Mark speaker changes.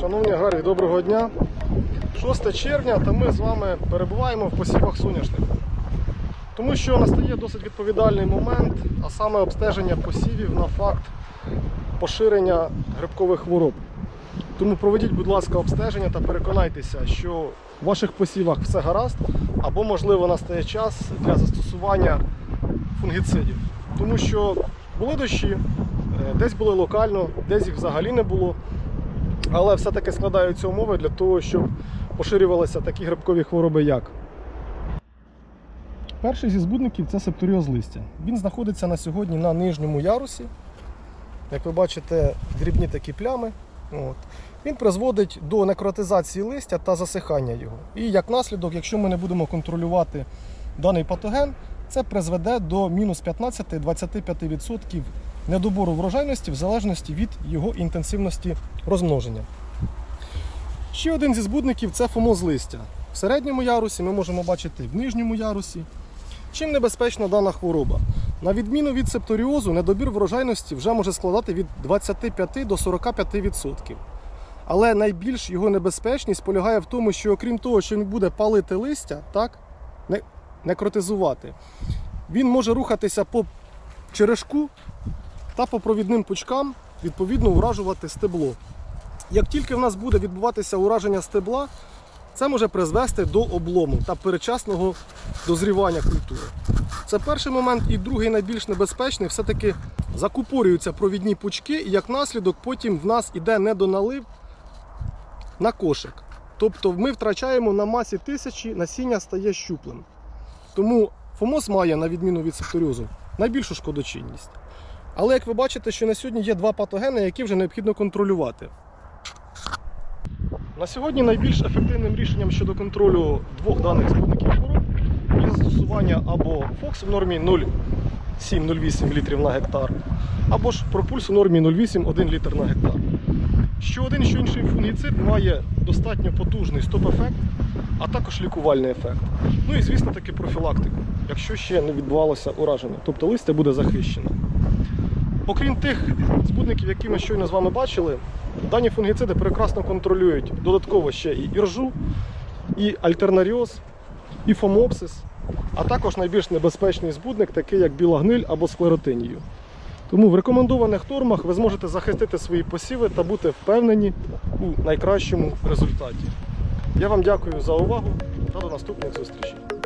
Speaker 1: Шановні аграрії, доброго дня. 6 червня та ми з вами перебуваємо в посівах соняшнику. Тому що настає досить відповідальний момент, а саме обстеження посівів на факт поширення грибкових хвороб. Тому проведіть, будь ласка, обстеження та переконайтеся, що в ваших посівах все гаразд, або, можливо, настає час для застосування фунгіцидів. Тому що були дощі, е, десь були локально, десь їх взагалі не було. Але все-таки складаються умови для того, щоб поширювалися такі грибкові хвороби, як. Перший зі збудників це септоріоз листя. Він знаходиться на сьогодні на нижньому ярусі. Як ви бачите, дрібні такі плями. От. Він призводить до некротизації листя та засихання його. І як наслідок, якщо ми не будемо контролювати даний патоген, це призведе до мінус 15-25% недобору врожайності в залежності від його інтенсивності розмноження. Ще один зі збудників це фомоз листя. В середньому ярусі ми можемо бачити в нижньому ярусі. Чим небезпечна дана хвороба? На відміну від септоріозу, недобір врожайності вже може складати від 25 до 45%. Але найбільш його небезпечність полягає в тому, що окрім того, що він буде палити листя, так, не, некротизувати, він може рухатися по черешку та по провідним пучкам, відповідно, уражувати стебло. Як тільки в нас буде відбуватися ураження стебла, це може призвести до облому та перечасного дозрівання культури. Це перший момент. І другий найбільш небезпечний, все-таки закупорюються провідні пучки, і як наслідок потім в нас іде недоналив на кошик. Тобто ми втрачаємо на масі тисячі, насіння стає щуплим. Тому фомоз має, на відміну від септоріозу, найбільшу шкодочинність. Але як ви бачите, що на сьогодні є два патогени, які вже необхідно контролювати. На сьогодні найбільш ефективним рішенням щодо контролю двох даних збудників хвороб є застосування або ФОКС в нормі 0,7-0,8 літрів на гектар, або ж пропульс у нормі 0,8-1 літр на гектар. Що один, що інший фунгіцид має достатньо потужний стоп-ефект, а також лікувальний ефект. Ну і звісно таки профілактику, якщо ще не відбувалося ураження, тобто листя буде захищено. Окрім тих збудників, які ми щойно з вами бачили, дані фунгіциди прекрасно контролюють додатково ще і іржу, і альтернаріоз, і фомопсис, а також найбільш небезпечний збудник, такий як біла гниль або склеротинію. Тому в рекомендованих нормах ви зможете захистити свої посіви та бути впевнені у найкращому результаті. Я вам дякую за увагу та до наступних зустрічей.